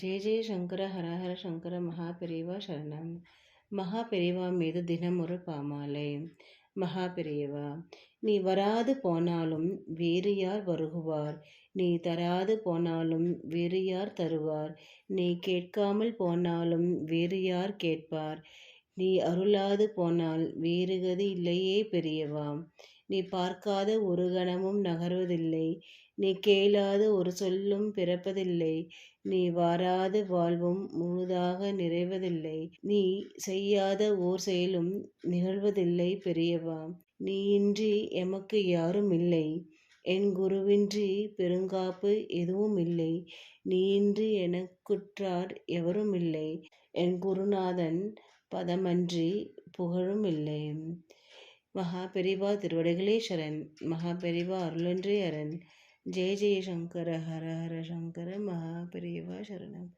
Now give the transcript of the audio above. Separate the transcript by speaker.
Speaker 1: ஜெய ஜெய சங்கர ஹரஹர சங்கர மகாபிரிவா சரணம். மகாபிரிவா மீது தினம் ஒரு பாமாலை. மகாபெரியவா நீ வராது போனாலும் வேறு யார் வருகுவார்? நீ தராது போனாலும் வேறு யார் தருவார்? நீ கேட்காமல் போனாலும் வேறு யார் கேட்பார்? நீ அருளாது போனால் வேறு கதி இல்லையே பெரியவா. நீ பார்க்காத ஒரு கணமும் நகர்வதில்லை. நீ கேளாத ஒரு சொல்லும் பிறப்பதில்லை. நீ வாராத வாழ்வும் முழுதாக நிறைவதில்லை. நீ செய்யாத ஓர் செயலும் நிகழ்வதில்லை பெரியவா. நீ இன்றி எமக்கு யாரும் இல்லை. என் குருவின்றி பெருங்காப்பு எதுவும் இல்லை. நீயின்றி எனக்குற்றார் எவரும் இல்லை. என் குருநாதன் பதமன்றி புகழும் இல்லை. மகா பெரிவா திருவடிகளேஸ்வரன் மகா பெரிவா அருளன்றியரன் ஜெய ஜெய சங்கர ஹர ஹர சங்கர மகா பெரியவா சரணம்.